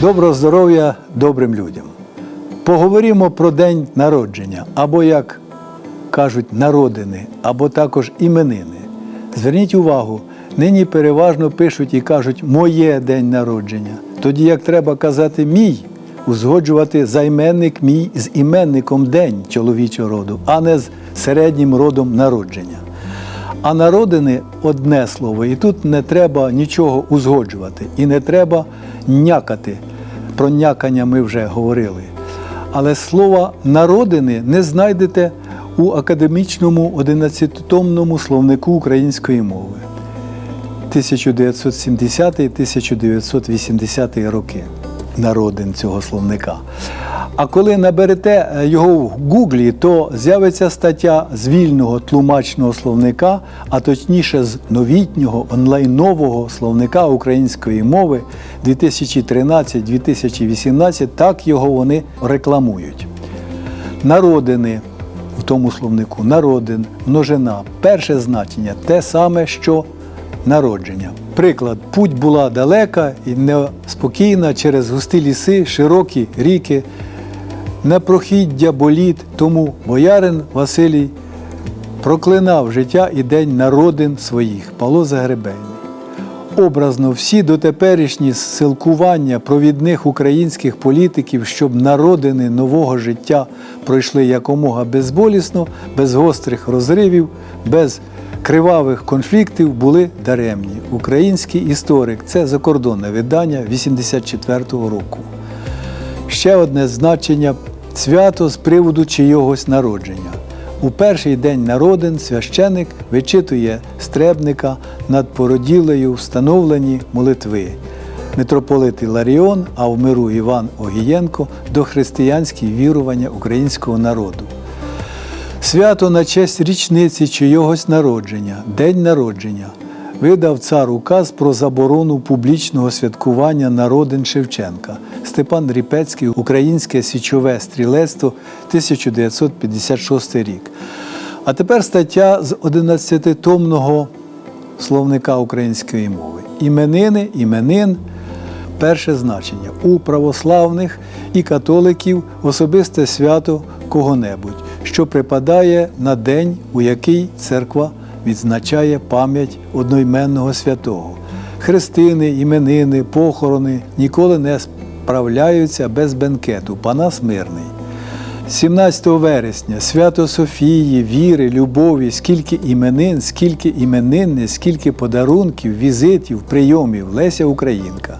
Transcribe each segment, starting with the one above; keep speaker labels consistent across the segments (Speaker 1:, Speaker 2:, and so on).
Speaker 1: Доброго здоров'я добрим людям. Поговоримо про день народження, або, як кажуть, народини, або також іменини. Зверніть увагу, нині переважно пишуть і кажуть моє день народження. Тоді як треба казати мій, узгоджувати займенник мій з іменником день чоловічого роду, а не з середнім родом народження. А народини одне слово, і тут не треба нічого узгоджувати, і не треба някати. Про някання ми вже говорили. Але слова народини не знайдете у академічному 11-томному словнику української мови 1970-1980 роки народин цього словника. А коли наберете е, його в Гуглі, то з'явиться стаття з вільного тлумачного словника, а точніше з новітнього онлайнового словника української мови 2013-2018, так його вони рекламують. Народини в тому словнику народин, множина, перше значення те саме, що народження. Приклад, путь була далека і неспокійна через густі ліси, широкі ріки, непрохіддя боліт, тому боярин Василій проклинав життя і день народин своїх. Павло Загребельний. Образно всі дотеперішні силкування провідних українських політиків, щоб народини нового життя пройшли якомога безболісно, без гострих розривів, без кривавих конфліктів, були даремні. Український історик це закордонне видання 84-го року. Ще одне значення свято з приводу чийогось народження. У перший день народин священик вичитує стребника над породілею встановлені молитви. Митрополит Іларіон, а в миру Іван Огієнко до християнські вірування українського народу. Свято на честь річниці чийогось народження, день народження, видав цар указ про заборону публічного святкування народин Шевченка. Степан Ріпецький, Українське січове стрілецтво, 1956 рік. А тепер стаття з 11-томного словника української мови. Іменини, іменин, перше значення. У православних і католиків особисте свято кого-небудь, що припадає на день, у який церква відзначає пам'ять одноіменного святого. Хрестини, іменини, похорони ніколи не справляються без бенкету. Панас мирний. 17 вересня свято Софії, віри, любові, скільки іменин, скільки іменинне, скільки подарунків, візитів, прийомів Леся Українка.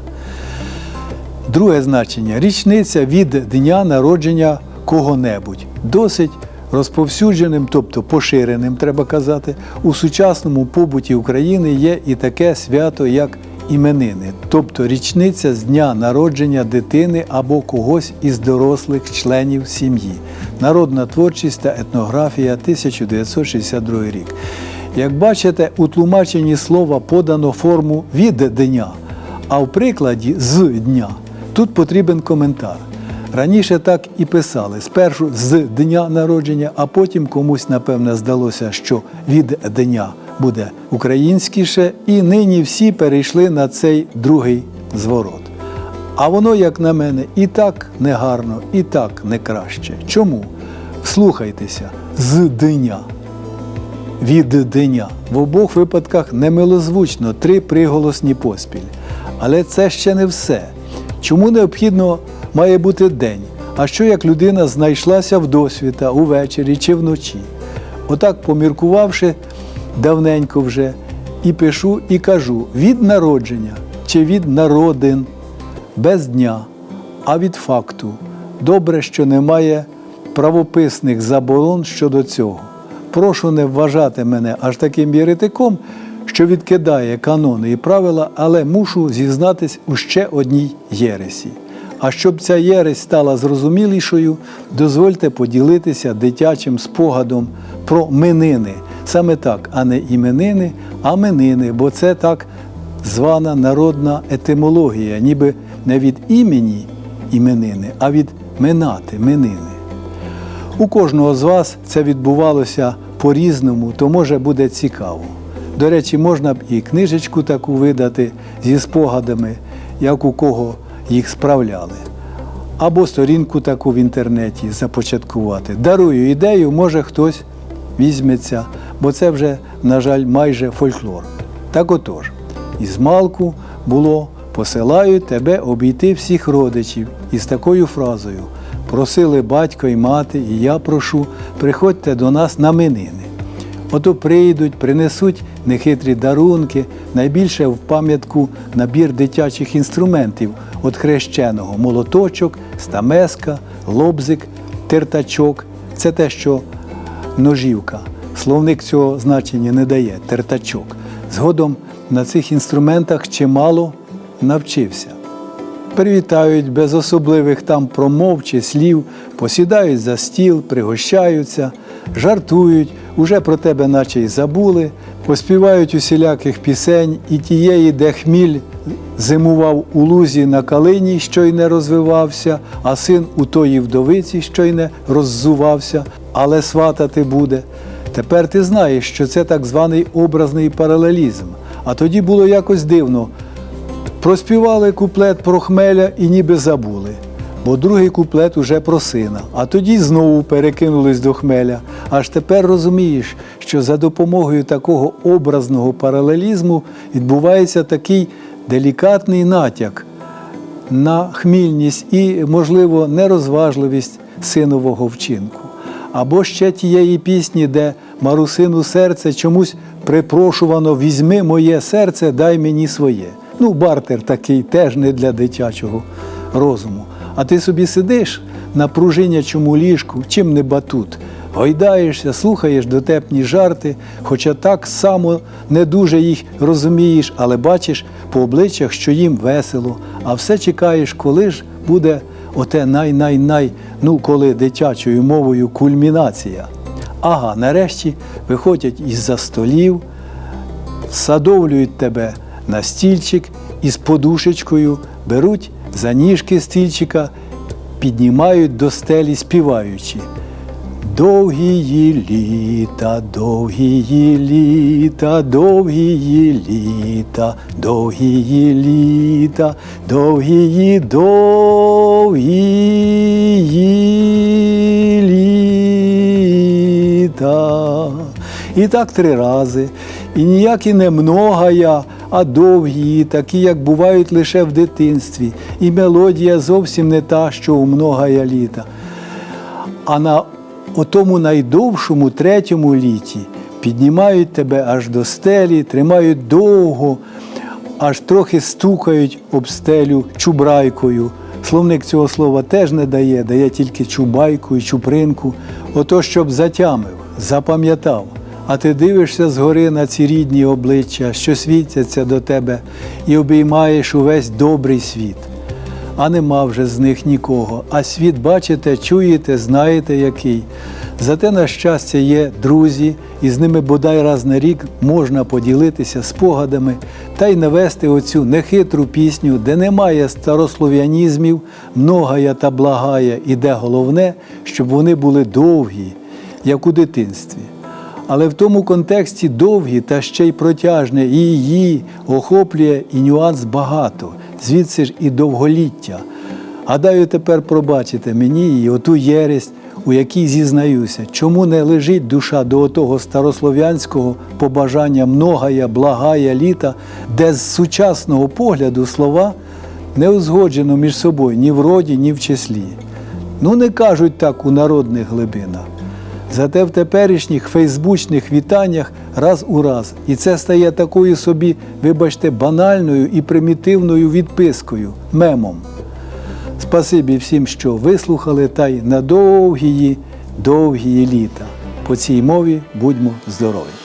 Speaker 1: Друге значення річниця від дня народження кого-небудь. Досить розповсюдженим, тобто поширеним, треба казати, у сучасному побуті України є і таке свято, як іменини, тобто річниця з дня народження дитини або когось із дорослих членів сім'ї. Народна творчість та етнографія 1962 рік. Як бачите, у тлумаченні слова подано форму від дня, а в прикладі з дня тут потрібен коментар. Раніше так і писали: спершу з дня народження, а потім комусь, напевне, здалося, що від дня буде українськіше, і нині всі перейшли на цей другий зворот. А воно, як на мене, і так негарно, і так не краще. Чому? Вслухайтеся, з дня. Від дня. В обох випадках немилозвучно три приголосні поспіль. Але це ще не все. Чому необхідно має бути день? А що як людина знайшлася в досвіта увечері чи вночі? Отак, поміркувавши давненько вже, і пишу, і кажу від народження чи від народин без дня, а від факту. Добре, що немає правописних заборон щодо цього. Прошу не вважати мене аж таким єретиком, що відкидає канони і правила, але мушу зізнатись у ще одній єресі. А щоб ця єресь стала зрозумілішою, дозвольте поділитися дитячим спогадом про минини. Саме так, а не іменини, а минини, бо це так звана народна етимологія, ніби не від імені іменини, а від минати минини. У кожного з вас це відбувалося по-різному, то може буде цікаво. До речі, можна б і книжечку таку видати зі спогадами, як у кого їх справляли. Або сторінку таку в інтернеті започаткувати. Дарую ідею, може хтось візьметься, бо це вже, на жаль, майже фольклор. Так отож, із малку було посилаю тебе обійти всіх родичів із такою фразою просили батько і мати, і я прошу, приходьте до нас на минини. Ото прийдуть, принесуть нехитрі дарунки, найбільше в пам'ятку набір дитячих інструментів от хрещеного молоточок, стамеска, лобзик, тертачок. Це те, що ножівка. Словник цього значення не дає тертачок. Згодом на цих інструментах чимало навчився. Привітають без особливих там промов чи слів, посідають за стіл, пригощаються, жартують, уже про тебе наче й забули, поспівають усіляких пісень і тієї, де хміль зимував у лузі на калині, що й не розвивався, а син у тої вдовиці, що й не роззувався, але сватати буде. Тепер ти знаєш, що це так званий образний паралелізм. А тоді було якось дивно. Проспівали куплет про хмеля і ніби забули, бо другий куплет уже про сина, а тоді знову перекинулись до хмеля. Аж тепер розумієш, що за допомогою такого образного паралелізму відбувається такий делікатний натяк на хмільність і, можливо, нерозважливість синового вчинку. Або ще тієї пісні, де марусину серце чомусь припрошувано візьми моє серце, дай мені своє. Ну, бартер такий теж не для дитячого розуму. А ти собі сидиш на пружинячому ліжку, чим не батут, гойдаєшся, слухаєш дотепні жарти, хоча так само не дуже їх розумієш, але бачиш по обличчях, що їм весело, а все чекаєш, коли ж буде оте най-най-най, ну коли дитячою мовою кульмінація. Ага, нарешті виходять із-за столів, садовлюють тебе на стільчик із подушечкою, беруть за ніжки стільчика, піднімають до стелі, співаючи. Довгії літа, довгії літа, довгії літа, довгії літа, довгії довгії літа. І так три рази. І ніякі не многая, а довгі, такі, як бувають лише в дитинстві. І мелодія зовсім не та, що у многая літа. А на отому найдовшому третьому літі піднімають тебе аж до стелі, тримають довго, аж трохи стукають об стелю чубрайкою. Словник цього слова теж не дає, дає тільки чубайку і чупринку. Ото щоб затямив, запам'ятав. А ти дивишся згори на ці рідні обличчя, що світяться до тебе, і обіймаєш увесь добрий світ. А нема вже з них нікого. А світ бачите, чуєте, знаєте який. Зате, на щастя, є друзі, і з ними бодай раз на рік можна поділитися спогадами та й навести оцю нехитру пісню, де немає старослов'янізмів, многая та благая, і де головне, щоб вони були довгі, як у дитинстві. Але в тому контексті довгі та ще й протяжне, і її охоплює і нюанс багато, звідси ж і довголіття. Гадаю, тепер пробачите мені і оту єресь, у якій зізнаюся, чому не лежить душа до отого старослов'янського побажання многая, благая літа, де з сучасного погляду слова не узгоджено між собою ні в роді, ні в числі. Ну, не кажуть так у народних глибинах. Зате в теперішніх фейсбучних вітаннях раз у раз. І це стає такою собі, вибачте, банальною і примітивною відпискою, мемом. Спасибі всім, що вислухали, та й на довгі, довгі літа. По цій мові будьмо здорові!